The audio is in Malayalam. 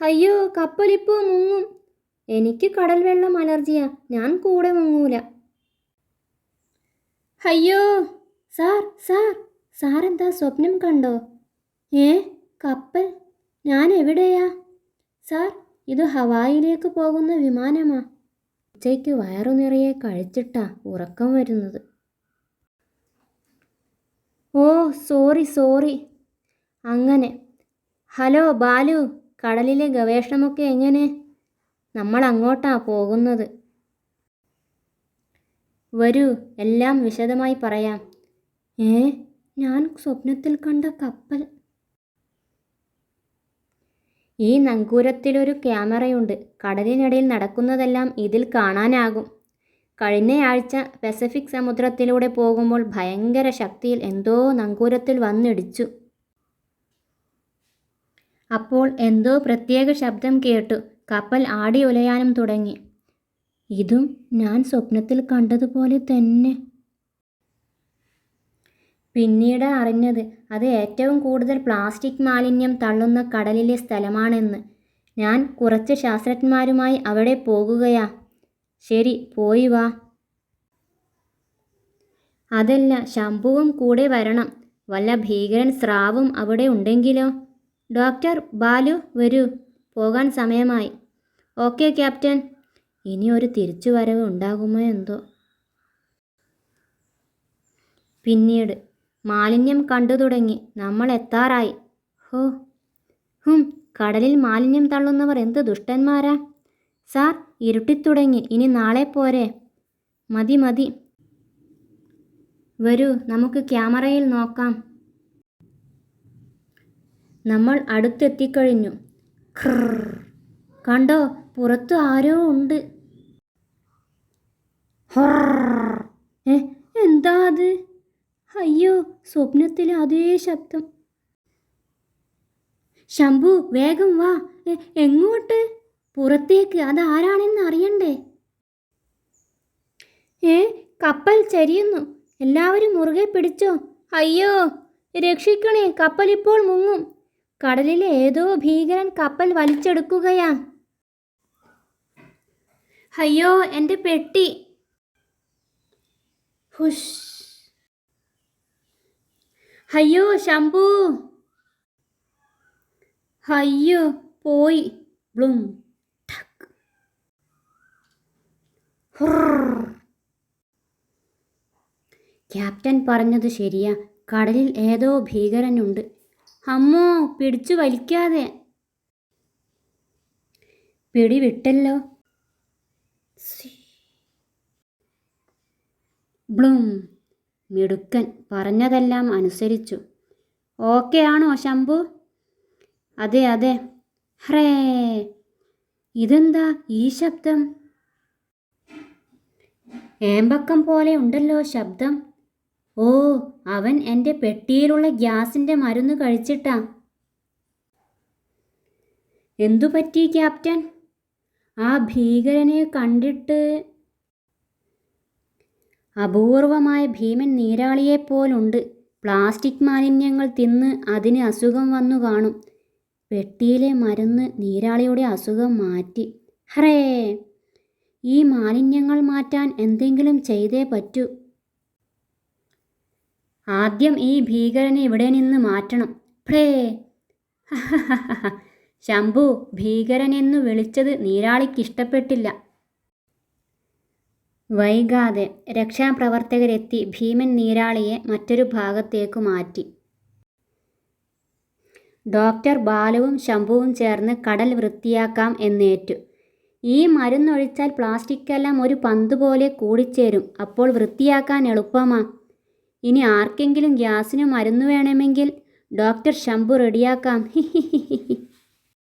അയ്യോ കപ്പലിപ്പോ മുങ്ങും. എനിക്ക് കടൽ വെള്ളം അലർജിയാ. ഞാൻ കൂടെ മുങ്ങൂല. അയ്യോ സാർ സാർ. എന്താ സ്വപ്നം കണ്ടോ? ഏ കപ്പൽ? ഞാൻ എവിടെയാ? സാർ ഇത് ഹവായിലേക്ക് പോകുന്ന വിമാനമാ. ഉച്ചയ്ക്ക് വയറു നിറയെ കഴിച്ചിട്ടാ ഉറക്കം വരുന്നത്. Oh sorry sorry. അങ്ങനെ ഹലോ ബാലു. കടലിലെ ഗവേഷണമൊക്കെ എങ്ങനെ? നമ്മൾ അങ്ങോട്ടാ പോകുന്നത്. വരൂ എല്ലാം വിശദമായി പറയാം. ഏ ഞാൻ സ്വപ്നത്തിൽ കണ്ട കപ്പൽ. ഈ നങ്കൂരത്തിലൊരു ക്യാമറയുണ്ട്. കടലിനടിയിൽ നടക്കുന്നതെല്ലാം ഇതിൽ കാണാനാകും. കഴിഞ്ഞയാഴ്ച പസഫിക് സമുദ്രത്തിലൂടെ പോകുമ്പോൾ ഭയങ്കര ശക്തിയിൽ എന്തോ നങ്കൂരത്തിൽ വന്നിടിച്ചു. അപ്പോൾ എന്തോ പ്രത്യേക ശബ്ദം കേട്ടു. കപ്പൽ ആടി ഉലയാനും തുടങ്ങി. ഇതും ഞാൻ സ്വപ്നത്തിൽ കണ്ടതുപോലെ തന്നെ. പിന്നീട് അറിഞ്ഞത് അത് ഏറ്റവും കൂടുതൽ പ്ലാസ്റ്റിക് മാലിന്യം തള്ളുന്ന കടലിലെ സ്ഥലമാണെന്ന്. ഞാൻ കുറച്ച് ശാസ്ത്രജ്ഞന്മാരുമായി അവിടെ പോകുകയാ. ശരി പോയി വാ. അതല്ല ശംഭുവും കൂടെ വരണം. വല്ല ഭീകരൻ സ്രാവും അവിടെ ഉണ്ടെങ്കിലോ? ഡോക്ടർ ബാലു വരൂ. പോകാൻ സമയമായി. Okay captain. ഇനി ഒരു തിരിച്ചുവരവ് ഉണ്ടാകുമോ എന്തോ? പിന്നീട് മാലിന്യം കണ്ടു തുടങ്ങി. നമ്മൾ എത്താറായി. ഹോ. ഹും കടലിൽ മാലിന്യം തള്ളുന്നവർ എന്ത് ദുഷ്ടന്മാരാ. സാർ ഇരുട്ടിത്തുടങ്ങി ഇനി നാളെ പോരെ. മതി മതി. വരൂ നമുക്ക് ക്യാമറയിൽ നോക്കാം. നമ്മൾ അടുത്തെത്തിക്കഴിഞ്ഞു. ക്രർ. കണ്ടോ? പുറത്തു ആരോ ഉണ്ട്. എന്താ അത്? അയ്യോ സ്വപ്നത്തിലെ അതേ ശബ്ദം. ശംഭു വേഗം വാ. എങ്ങോട്ട്? പുറത്തേക്ക്. അതാരാണെന്ന് അറിയണ്ടേ? ഏ കപ്പൽ ചരിയുന്നു. എല്ലാവരും മുറുകെ പിടിച്ചോ. അയ്യോ രക്ഷിക്കണേ. കപ്പൽ ഇപ്പോൾ മുങ്ങും. കടലിലെ ഏതോ ഭീകരൻ കപ്പൽ വലിച്ചെടുക്കുകയാ. അയ്യോ എന്റെ പെട്ടി. ഹുഷ്. അയ്യോ ശംഭു. അയ്യോ പോയി. ബ്ലും ടക്. ക്യാപ്റ്റൻ പറഞ്ഞത് ശരിയാ. കടലിൽ ഏതോ ഭീകരനുണ്ട്. അമ്മോ പിടിച്ചു വലിക്കാതെ. പിടിവിട്ടല്ലോ വിട്ടല്ലോ. ബ്ലൂം. മിടുക്കൻ. പറഞ്ഞതെല്ലാം അനുസരിച്ചു. ഓക്കെ ആണോ ശംഭു? അതെ അതെ. ഹ്രേ. ഇതെന്താ ഈ ശബ്ദം? ഏമ്പക്കം പോലെ ഉണ്ടല്ലോ ശബ്ദം. ഓ അവൻ എന്റെ പെട്ടിയിലുള്ള ഗ്യാസിന്റെ മരുന്ന് കഴിച്ചിട്ടാ. എന്തു പറ്റി ക്യാപ്റ്റൻ? ആ ഭീകരനെ കണ്ടിട്ട് അപൂർവമായ ഭീമൻ നീരാളിയെപ്പോലുണ്ട്. പ്ലാസ്റ്റിക് മാലിന്യങ്ങൾ തിന്ന് അതിന് അസുഖം വന്നു കാണും. പെട്ടിയിലെ മരുന്ന് നീരാളിയുടെ അസുഖം മാറ്റി. ഹറേ! ഈ മാലിന്യങ്ങൾ മാറ്റാൻ എന്തെങ്കിലും ചെയ്തേ പറ്റൂ. ആദ്യം ഈ ഭീകരനെ ഇവിടെ നിന്ന് മാറ്റണം. ഫ്രേ ശംഭു ഭീകരനെന്നു വിളിച്ചത് നീരാളിക്കിഷ്ടപ്പെട്ടില്ല വൈകാതെ രക്ഷാപ്രവർത്തകരെത്തി ഭീമൻ നീരാളിയെ മറ്റൊരു ഭാഗത്തേക്ക് മാറ്റി. ഡോക്ടർ ബാലുവും ശംഭുവും ചേർന്ന് കടൽ വൃത്തിയാക്കാം എന്നേറ്റു. ഈ മരുന്നൊഴിച്ചാൽ പ്ലാസ്റ്റിക്കെല്ലാം ഒരു പന്ത് പോലെ കൂടിച്ചേരും. അപ്പോൾ വൃത്തിയാക്കാൻ എളുപ്പമാ. ഇനി ആർക്കെങ്കിലും ഗ്യാസിന് മരുന്ന് വേണമെങ്കിൽ ഡോക്ടർ ശംഭു റെഡിയാക്കാം.